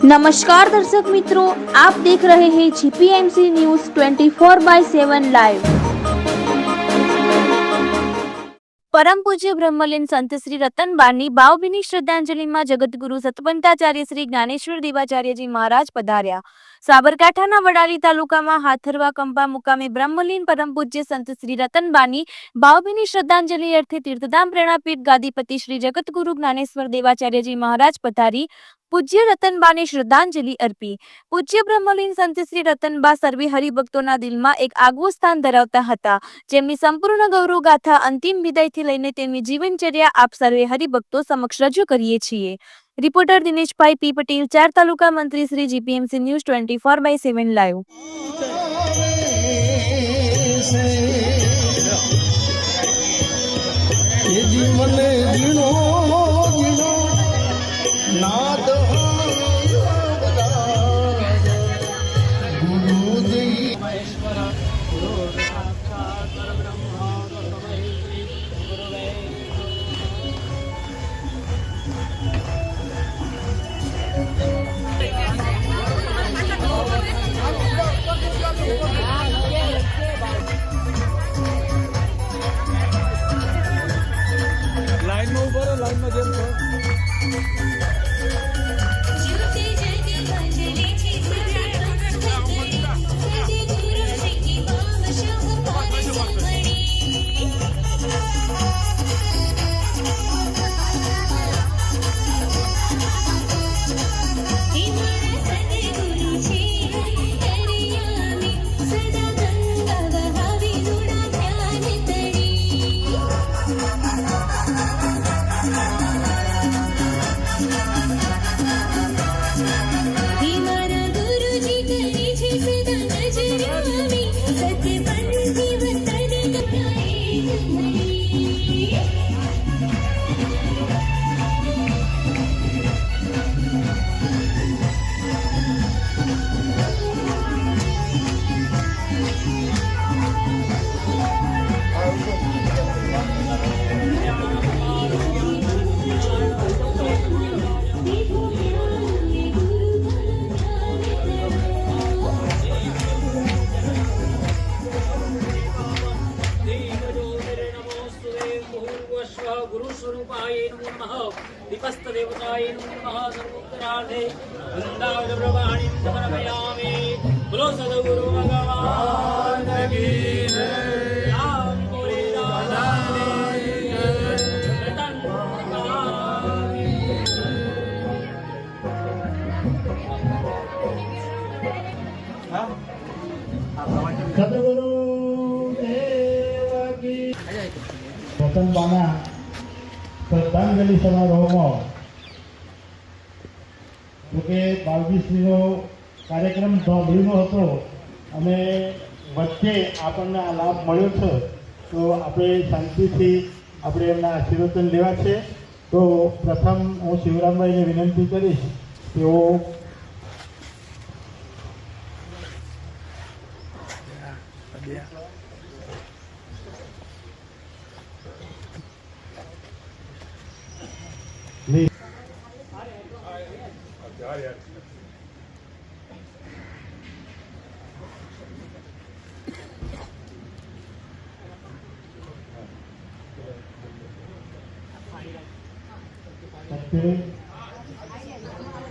નમસ્કાર દર્શક મિત્રો આપ દેખ રહે હે જીપીએમસી ન્યૂઝ 24 બાય 7 લાઈવ પરમ પૂજ્ય બ્રહ્મલીન સંત શ્રી રતનબારની ભાવભીની શ્રદ્ધાંજલિમાં જગતગુરુ સતપંતાચાર્ય શ્રી જ્ઞાનેશ્વર દેવાચાર્યજી મહારાજ પધાર્યા. સાબરકાંઠાના વડાલી તાલુકામાં હાથરવા કંપા મુકામે બ્રહ્મલીન પરમ પૂજ્ય સંત શ્રી રતનબાની ભાવભીની શ્રદ્ધાંજલિ અર્થે તીર્થધામ પ્રેરણાપીઠ ગાદીપતિ શ્રી જગતગુરુ જ્ઞાનેશ્વર દેવાચાર્યજી મહારાજ પધારી. પૂજ્ય રતનબાને શ્રદ્ધાંજલિ અર્પી. પૂજ્ય બ્રહ્મલીન સંત શ્રી રતનબા સર્વે હરિભક્તોના દિલમાં એક આગવું સ્થાન ધરાવતા હતા. જેમની સંપૂર્ણ ગૌરવ ગાથા અંતિમ વિદાયથી લઈને તેમની જીવનચર્યા આપ સર્વે હરિભક્તો સમક્ષ રજૂ કરીએ છીએ. રિપોર્ટર દિનેશભાઈ પી પટેલ, ચાર તાલુકા મંત્રી Shri GPMC news twenty four by seven live. A time again, sir. રતનબાના શ્રદ્ધાંજલિ સમારોહમાં. જોકે બાલજીશ્રીનો કાર્યક્રમ ધોબીનો હતો અને વચ્ચે આપણને આ લાભ મળ્યો છે, તો આપણે શાંતિથી આપણે એમના આશીર્વચન લેવા છે. તો પ્રથમ હું શિવરામભાઈને વિનંતી કરીશ, તેઓ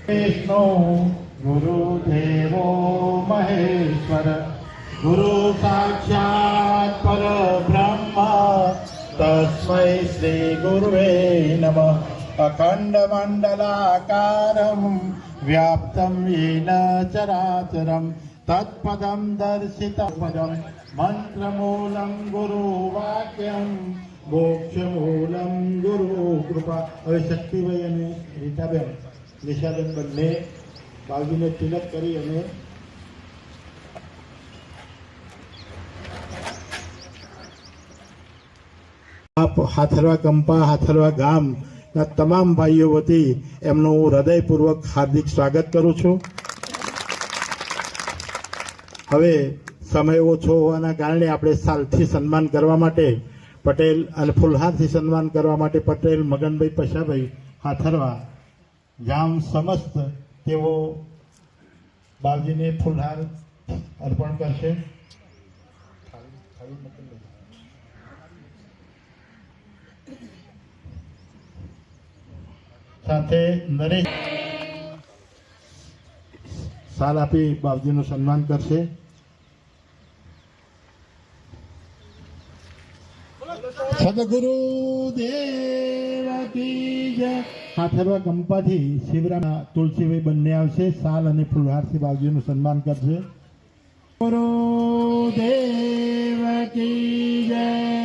વિષ્ણુ ગુરુદેવો મહેશ્વર ગુરુ સાક્ષાત પરબ્રહ્મ તસ્મૈ શ્રી ગુરુવે નમ અખંડ મંડલાકારમ વ્યાપ્તમ येन ચરાચરમ તત્પદમ दर्शितपदं મંત્રમૂલમ ગુરુવાક્યમ મોક્ષમૂલમ ગુરુ કૃપા હવે શક્તિભાઈ અને રીટાબેન નિશાબેન બંને બાજુને તિલક કરી અને હાથરવા કંપા હાથરવા ગામના તમામ ભાઈઓ વતી એમનું હું હૃદયપૂર્વક હાર્દિક સ્વાગત કરું છું. હવે સમય ઓછો હોવાના કારણે આપણે સાલથી સન્માન કરવા માટે પટેલ અને ફુલહારથી સન્માન કરવા માટે પટેલ, મગનભાઈ પશાભાઈ હાથરવા ગામ સમસ્ત તેઓ બાલજીને ફુલહાર અર્પણ કરશે. સાથે નરેશ સાલ આપી બાપજીનું સન્માન કરશે. સદગુરુ દેવ કી જય. હાથરવા ગંપાથી શિવરામ તુલસીભાઈ બંને આવશે. સાલ અને ફુલહારસિંહ બાવજીનું સન્માન કરશે. ગુરુ દેવ કી જય.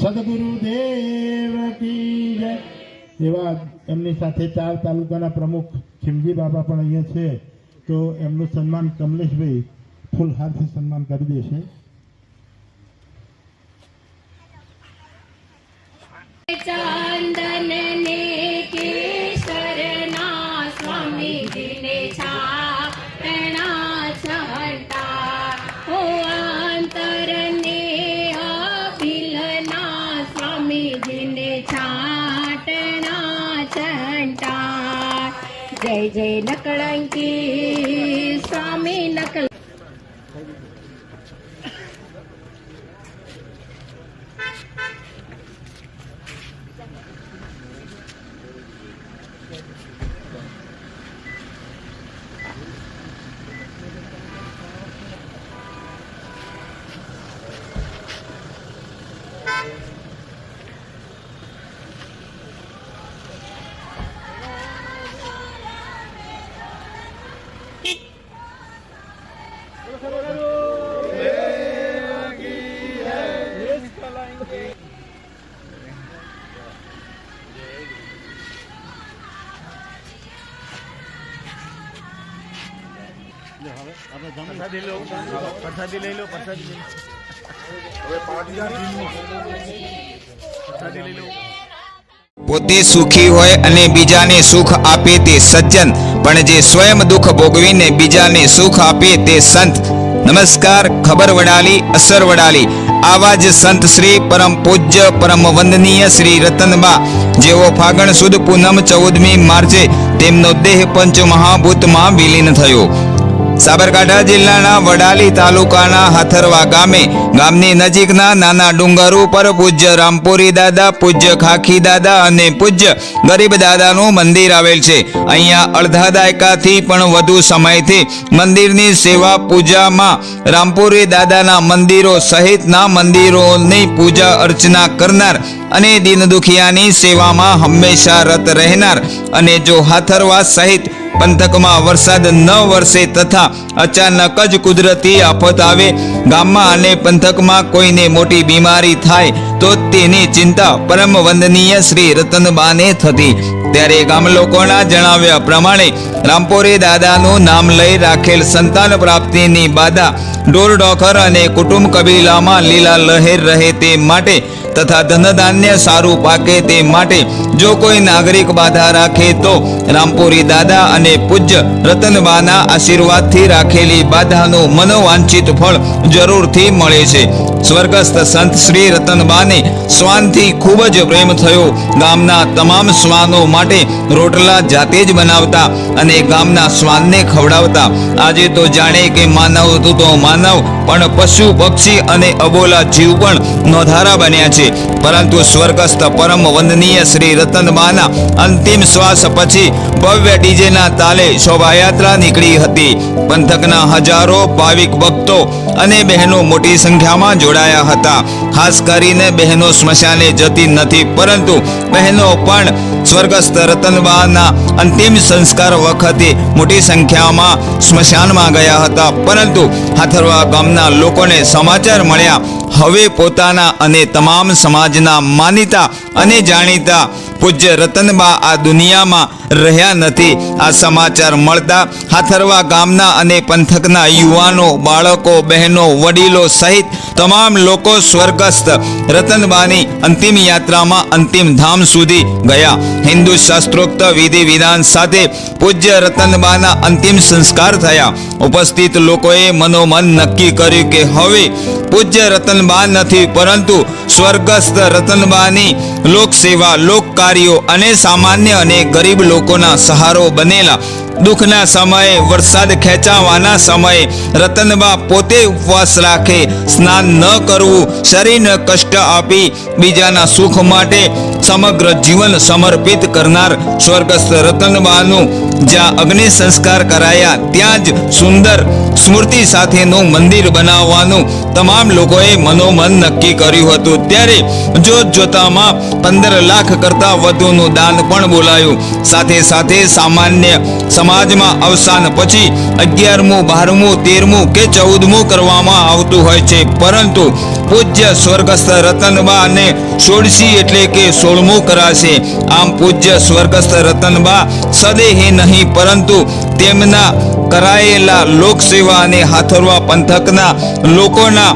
સદગુરુ દેવ કી એવા એમની સાથે ચાર તાલુકાના પ્રમુખ ખીમજી બાબા પણ અહીંયા છે. તો એમનું સન્માન કમલેશભાઈ ફૂલહારથી સન્માન કરી દેશે. ચાંદન ને કેસરના જય નકળંકી સ્વામી નકળ પોતે સુખી હોય અને બીજાને સુખ આપે તે સજ્જન પણ જે સ્વયં દુઃખ ભોગવીને બીજાને સુખ આપે તે સંત. નમસ્કાર ખબર વડાલી અસર વડાલી. આવા જ સંત શ્રી પરમ પૂજ્ય પરમ વંદનીય શ્રી રતનબા. જેઓ ફાગણ સુદ પૂનમ ચૌદમી માર્ચે તેમનો દેહ પંચ મહાભૂતમાં વિલીન થયો. સાબરકાંઠા જિલ્લાના વડાલી તાલુકાના હથરવા ગામે, ગામની નજીકના નાના ડુંગર ઉપર પૂજ્ય રામપુરી દાદા, પૂજ્ય ખાખી દાદા અને પૂજ્ય ગરીબ દાદાનું મંદિર આવેલ છે. અહીંયા અડધા દાયકાથી પણ વધુ સમયથી મંદિરની સેવા પૂજામાં રામપુરી દાદાના મંદિરો સહિતના મંદિરોની પૂજા અર્ચના કરનાર અને દીન દુખિયાની સેવામાં હંમેશા રત રહેનાર અને જો હાથરવા સહિત પંથકમાં વરસાદ ન વરસે તથા અચાનક જ કુદરતી આફત આવે. ગામમાં અને પંથકમાં કોઈને મોટી બીમારી થાય તો તેની ચિંતા પરમ વંદનીય શ્રી રતનબાને થતી. ત્યારે ગામ લોકોના જણાવ્યા પ્રમાણે રામપોરી દાદાનું નામ લઈ રાખેલ સંતાન પ્રાપ્તિની બાધા. ઢોર ડોખર અને કુટુંબ કબીલામાં લીલા લહેર રહે તે માટે તથા ધનધાન્ય સારું પાકે તે માટે જો કોઈ નાગરિક બાધા રાખે તો રામપુરી દાદા અને પૂજ્ય રતનબાના આશીર્વાદથી રાખેલી બાધાનું મનોવાંછિત ફળ જરૂરથી મળે છે. સ્વર્ગસ્થ સંત શ્રી રતનબાને શ્વાનથી ખૂબ જ પ્રેમ થયો. ગામના તમામ શ્વાનો માટે રોટલા જાતે જ બનાવતા અને ગામના શ્વાનને ખવડાવતા. આજે તો જાણે કે માનવ તું માનવ, પણ પશુ, પક્ષી અને અબોલા જીવ પણ નોધારા બન્યા છે. પરંતુ સ્વર્ગસ્થ પરમ વંદનીય શ્રી રતનબાના અંતિમ શ્વાસ પછી ભવ્ય ડીજેના તાલે શોભાયાત્રા નીકળી હતી. પંથકના હજારો ભાવિક ભક્તો અને બહેનો મોટી સંખ્યામાં જોડાયા હતા. ખાસ કરીને બહેનો સ્મશાને જતી નથી, પરંતુ બહેનો પણ સ્વર્ગસ્થ રતનબાના અંતિમ સંસ્કાર વખતે મોટી સંખ્યામાં સ્મશાનમાં ગયા હતા. પરંતુ હાથરવા ગામના લોકોને સમાચાર મળ્યા. હવે પોતાના અને તમામ સમાજના માનીતા અને જાણીતા પૂજ્ય રતનબા આ દુનિયામાં રહ્યા નથી. આ સમાચાર મળતા હાથરવા ગામના અને પંથકના યુવાનો, બાળકો, બહેનો, વડીલો સહિત તમામ લોકો સ્વર્ગસ્થ રતનબાની અંતિમ યાત્રામાં અંતિમ ધામ સુધી ગયા. હિન્દુ શાસ્ત્રોક્ત વિધિ વિધાન સાથે પૂજ્ય રતનબાના અંતિમ સંસ્કાર થયા. ઉપસ્થિત લોકોએ મનોમન નક્કી કર્યું કે હવે પૂજ્ય રતન રતનબા નથી, પરંતુ સ્વર્ગસ્થ રતનબાની લોકસેવા લોક કાર્યો અને સામાન્ય અને ગરીબ લોકોના સહારો બનેલા દુઃખના સમયે, વરસાદ ખેંચાવાના સમયે, રતનબા પોતે ઉપવાસ રાખે, સ્નાન ન કરવું શરીરને કષ્ટ આપી બીજાના સુખ માટે સમગ્ર જીવન સમર્પિત કરનાર સ્વર્ગસ્થ રતનબાનું જ્યાં અગ્નિ સંસ્કાર કરાયા, ત્યાં જ સુંદર સ્મૃતિ સાથેનું મંદિર બનાવવાનું તમામ લોકોએ મનોમન નક્કી કર્યું હતું. ત્યારે જોત જોતામાં પંદર લાખ કરતા વધુનું દાન પણ બોલાયું. સાથે સાથે સામાન્ય સમાજમાં અવસાન પછી અગિયારમું, બારમું, તેરમું કે ચૌદમું કરવામાં આવતું હોય છે. પરંતુ પૂજ્ય સ્વર્ગસ્થ રતનબા અને સોળસી એટલે કે સોળમું કરાશે. આમ પૂજ્ય સ્વર્ગસ્થ રતનબા સદેહી નહીં, પરંતુ તેમના કરાયેલા લોકસેવા અને હાથરવા પંથકના લોકોના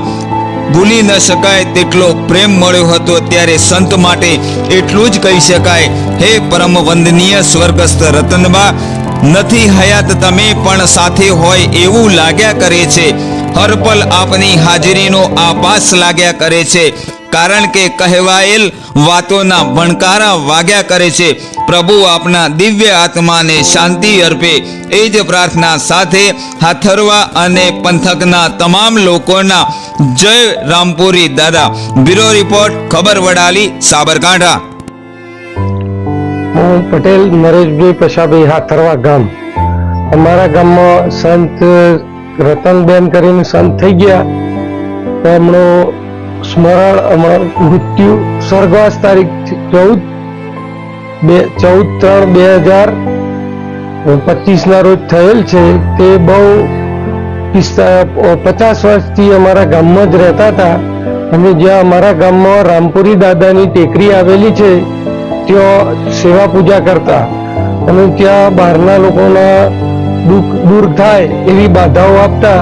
ભૂલી ન શકાય તેટલો પ્રેમ મળ્યો હતો. ત્યારે સંત માટે એટલું જ કહી શકાય. હે પરમ વંદનીય સ્વર્ગસ્થ રતનબા નથી હયાત તમે પણ સાથે હોય એવું લાગ્યા કરે છે. હરપલ આપની હાજરીનો આભાસ લાગ્યા કરે છે. કારણ કે કહેવાયેલ વાતોના ભણકારા વાગ્યા કરે છે. પ્રભુ આપના દિવ્ય આત્માને શાંતિ અર્પે. એ જ પ્રાર્થના સાથે હાથરવા અને પંથકના તમામ લોકોના જય રામપુરી દાદા. બ્યુરો રિપોર્ટ, ખબર વડાલી, સાબરકાંઠા. હું પટેલ નરેશભાઈ પશાભાઈ હાથરવા ગામ. અમારા ગામમાં સંત રતનબેન કરીને સંત થઈ ગયા. તો સ્મરણ હમણાં મૃત્યુ સ્વર્ગવાસ તારીખ ચૌદ બે, ચૌદ ત્રણ બે હજાર પચીસના રોજ થયેલ છે. તે બહુ પચાસ વર્ષથી અમારા ગામમાં જ રહેતા હતા. અને જ્યાં અમારા ગામમાં રામપુરી દાદાની ટેકરી આવેલી છે ત્યાં સેવા પૂજા કરતા અને ત્યાં બહારના લોકોના દુઃખ દૂર થાય એવી બાધાઓ આપતા.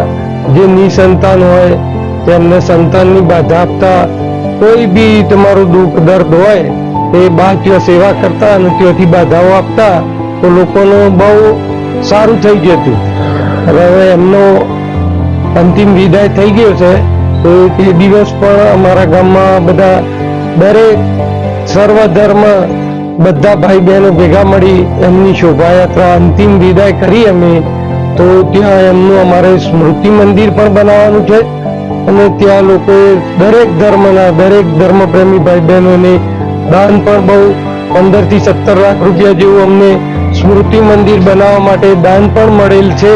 જે નિસંતાન હોય, તેમને સંતાનની બાધા આપતા. કોઈ બી તમારું દુઃખ, દર્દ હોય, એ બા ત્યાં સેવા કરતા અને ત્યાંથી બાધાઓ આપતા, તો લોકોનું બહુ સારું થઈ જતું હવે એમનો અંતિમ વિદાય થઈ ગયો છે. તો તે દિવસ પણ અમારા ગામમાં બધા દરેક સર્વ ધર્મ બધા ભાઈ બહેનો ભેગા મળી એમની શોભાયાત્રા અંતિમ વિદાય કરી અમે. તો ત્યાં એમનું અમારે સ્મૃતિ મંદિર પણ બનાવવાનું છે. અને ત્યાં લોકોએ દરેક ધર્મના દરેક ધર્મપ્રેમી ભાઈ બહેનોને દાન પણ બહુ પંદરથી સત્તર લાખ રૂપિયા જેવું અમને સ્મૃતિ મંદિર બનાવવા માટે દાન પણ મળેલ છે.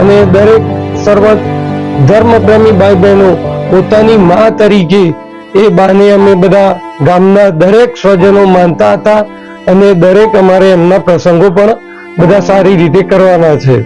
અને દરેક સર્વ ધર્મપ્રેમી ભાઈ બહેનો પોતાની મા તરીકે એ બાને અમે બધા ગામના દરેક સ્વજનો માનતા હતા અને દરેક અમારે એમના પ્રસંગો પણ બધા સારી રીતે કરવાના છે.